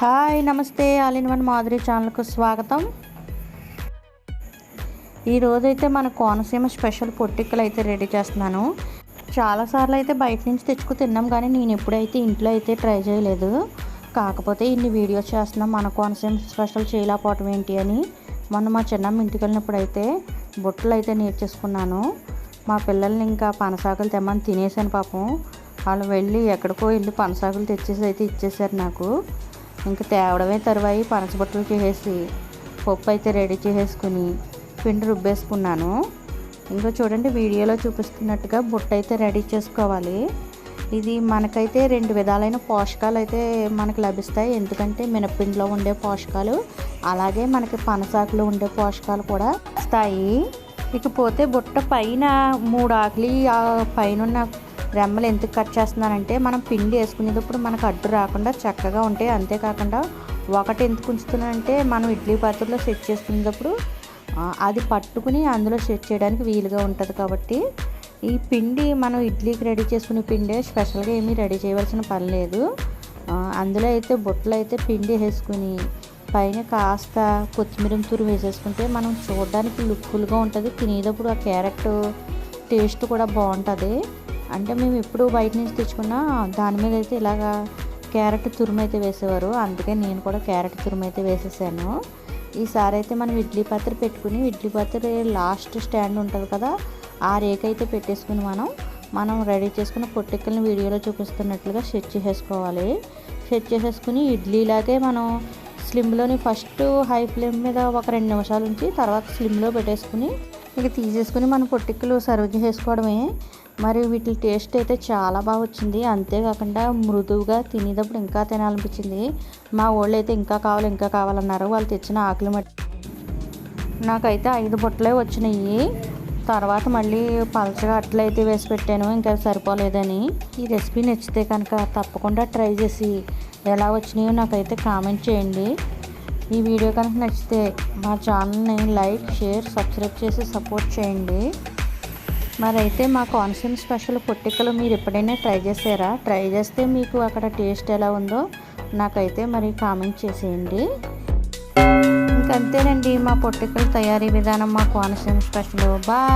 Hi నమస్తే. All in one Madhuri ఛానల్కు స్వాగతం. ఈరోజైతే మన కోనసీమ స్పెషల్ పొట్టిక్కలు అయితే రెడీ చేస్తున్నాను. చాలాసార్లు అయితే బయట నుంచి తెచ్చుకు తిన్నాం కానీ నేను ఎప్పుడైతే ఇంట్లో అయితే ట్రై చేయలేదు. కాకపోతే ఇన్ని వీడియోస్ చేస్తున్నాం మన కోనసీమ స్పెషల్ చేయలేకపోవటం ఏంటి అని. మొన్న మా చిన్నమ్మ ఇంటికి వెళ్ళినప్పుడు అయితే బుట్టలు అయితే నేర్చేసుకున్నాను. మా పిల్లల్ని ఇంకా పనసాకులు తెమ్మని తినేసాను పాపం. వాళ్ళు వెళ్ళి ఎక్కడికో వెళ్ళి పనసాకులు తెచ్చేసి అయితే ఇచ్చేసారు నాకు. ఇంకా తేవడమే తరువాయి పనసబొట్టలు చేసేసి పప్పు అయితే రెడీ చేసేసుకుని పిండి రుబ్బేసుకున్నాను. ఇంకా చూడండి వీడియోలో చూపిస్తున్నట్టుగా బుట్ట అయితే రెడీ చేసుకోవాలి. ఇది మనకైతే రెండు విధాలైన పోషకాలు అయితే మనకు లభిస్తాయి. ఎందుకంటే మినపిండిలో ఉండే పోషకాలు అలాగే మనకి పనసాకులో ఉండే పోషకాలు కూడా వస్తాయి. ఇకపోతే బుట్ట పైన మూడు ఆకులి ఆ పైన రెమ్మలు ఎందుకు కట్ చేస్తున్నానంటే మనం పిండి వేసుకునేటప్పుడు మనకు అడ్డు రాకుండా చక్కగా ఉంటాయి అంతేకాకుండా ఒకటి ఎందుకు ఉంచుతున్నానంటే మనం ఇడ్లీ పాత్రలో సెట్ చేసుకునేటప్పుడు అది పట్టుకుని అందులో సెట్ చేయడానికి వీలుగా ఉంటుంది కాబట్టి ఈ పిండి మనం ఇడ్లీకి రెడీ చేసుకునే పిండే స్పెషల్గా ఏమీ రెడీ చేయవలసిన పని లేదు. అందులో అయితే బుట్టలు అయితే పిండి వేసుకుని పైన కాస్త కొత్తిమీర తురు వేసేసుకుంటే మనం చూడడానికి లుక్ఫుల్గా ఉంటుంది. తినేటప్పుడు ఆ క్యారెట్ టేస్ట్ కూడా బాగుంటుంది. అంటే మేము ఎప్పుడు బయట నుంచి తెచ్చుకున్నా దాని మీద అయితే ఇలాగా క్యారెట్ తురుము అయితే వేసేవారు. అందుకే నేను కూడా క్యారెట్ తురుము అయితే వేసేసాను. ఈసారి అయితే మనం ఇడ్లీ పాత్ర పెట్టుకుని ఇడ్లీ పాత్ర లాస్ట్ స్టాండ్ ఉంటుంది కదా ఆ రేక్ అయితే పెట్టేసుకుని మనం మనం రెడీ చేసుకున్న పొట్టిక్కల్ని వీడియోలో చూపిస్తున్నట్లుగా సెట్ చేసేసుకోవాలి. సెట్ చేసేసుకుని ఇడ్లీలాగే మనం స్లిమ్లోని ఫస్ట్ హై ఫ్లేమ్ మీద ఒక రెండు నిమిషాలు ఉంచి తర్వాత స్లిమ్లో పెట్టేసుకుని ఇక తీసేసుకుని మనం పొట్టిక్కలు సర్వ్ చేసుకోవడమే మరి వీటి టేస్ట్ అయితే చాలా బాగా వచ్చింది. అంతేకాకుండా మృదువుగా తినేటప్పుడు ఇంకా తినాలనిపించింది. మా వాళ్ళు అయితే ఇంకా కావాలి ఇంకా కావాలన్నారు. వాళ్ళు తెచ్చిన ఆకులు మట్టి నాకైతే ఐదు బుట్టలే వచ్చినాయి. తర్వాత మళ్ళీ పలచగా అట్లయితే వేసి పెట్టాను. ఇంకా సరిపోలేదని. ఈ రెసిపీ నచ్చితే కనుక తప్పకుండా ట్రై చేసి ఎలా వచ్చినాయో నాకైతే కామెంట్ చేయండి. ఈ వీడియో కనుక నచ్చితే మా ఛానల్ని లైక్ షేర్ సబ్స్క్రైబ్ చేసి సపోర్ట్ చేయండి. మరి అయితే మా కాన్సెమ్ స్పెషల్ పొట్టికలు మీరు ఎప్పుడైనా ట్రై చేసారా ట్రై చేస్తే మీకు అక్కడ టేస్ట్ ఎలా ఉందో నాకైతే మరి కామెంట్ చేసేయండి. ఇంకంతేనండి మా పొట్టికల తయారీ విధానం మా కోనసీమ స్పెషల్. బాయ్!